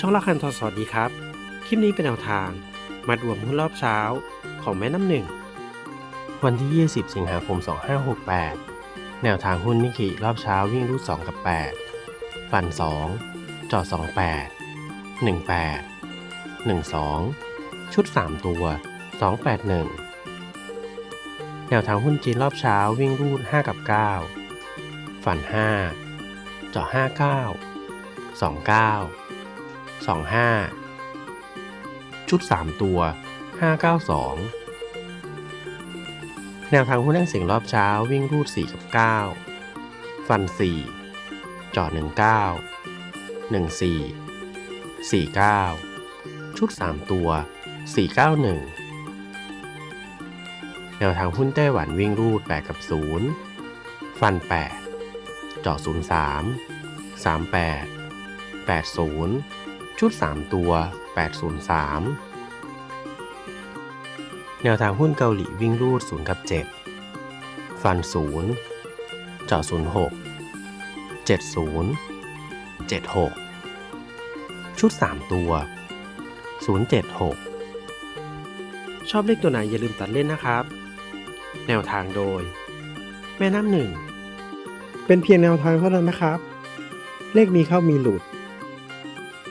ช่องละคันทอสวัสดีครับ คลิปนี้เป็นแนวทางมัดรวมหุ้นรอบเช้าของแม่น้ำหนึ่ง วันที่ 20 สิงหาคม 2568 แนวทางหุ้นนิกกิรอบเช้าวิ่งรูด2กับ 8 ฟัน 2 จอด 28 18 12 ชุด 3 ตัว 281 แนวทางหุ้นจีนรอบเช้าวิ่งรูด 5 กับ9ฟัน 5 เจาะ 59 29 25 ชุด 3 ตัว 592 แนวทางหุ้นนั่งเสียงรอบเช้าวิ่งรูด 4 กับ 9 ฟัน 4 จ่อ 19 14 49 ชุด 3 ตัว 491 แนวทางหุ้นไต้หวันวิ่งรูด 8 กับ 0 ฟัน 8 จ่อ 03 38 80 ชุด 3 ตัว 803 แนวทางหุ้นเกาหลีวิ่งรูด 0 กับ 7 ฟัน 0 เจาะ 06 70 76 ชุด 3 ตัว 076 ชอบเลขตัวไหนอย่าลืมตัดเล่นนะครับ แนวทางโดย แม่น้ำหนึ่ง เป็นเพียงแนวทางเท่านั้นนะครับ เลขมีเข้ามีหลุด